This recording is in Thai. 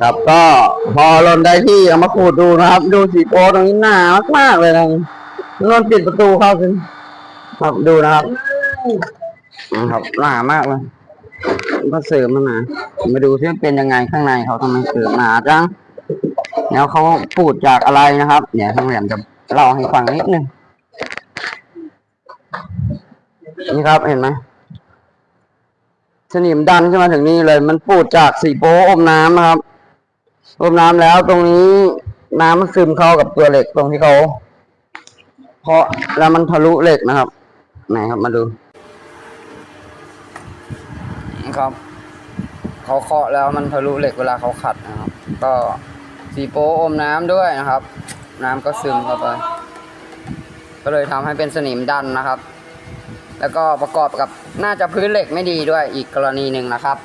ครับก็พอหล่นได้ที่เอามาขูดดูนะครับ ดูสีโปตรงนี้หนามากๆเลยนะนนปิดประตูเข้าสิครับดูนะครับครับหนามากเลยก็เสริมมาหนามาดูที่เป็นยังไงข้างในเขาทำไมเสริมหนาจังแล้วเขาปูดจากอะไรนะครับเดี๋ยทางแหลมจะเล่าให้ฟังนิดนึงนี่ครับเห็นไหมสนิมดันขึ้นมาถึงนี่เลย มันปูดจากสีโป๊อมน้ำนะครับ อมน้ำแล้วตรงนี้น้ำมันซึมเข้ากับตัวเหล็กตรงที่เขาเพาะแล้วมันทะลุเหล็กนะครับ ไหนครับมาดูครับเขาเคาะแล้วมันทะลุเหล็กเวลาเขาขัดนะครับ ก็สีโป๊อมน้ำด้วยนะครับ น้ำก็ซึมเข้าไป ก็เลยทำให้เป็นสนิมดันนะครับ แล้วก็ประกอบกับน่าจะพื้นเหล็กไม่ดีด้วยอีกกรณีหนึ่งนะครับ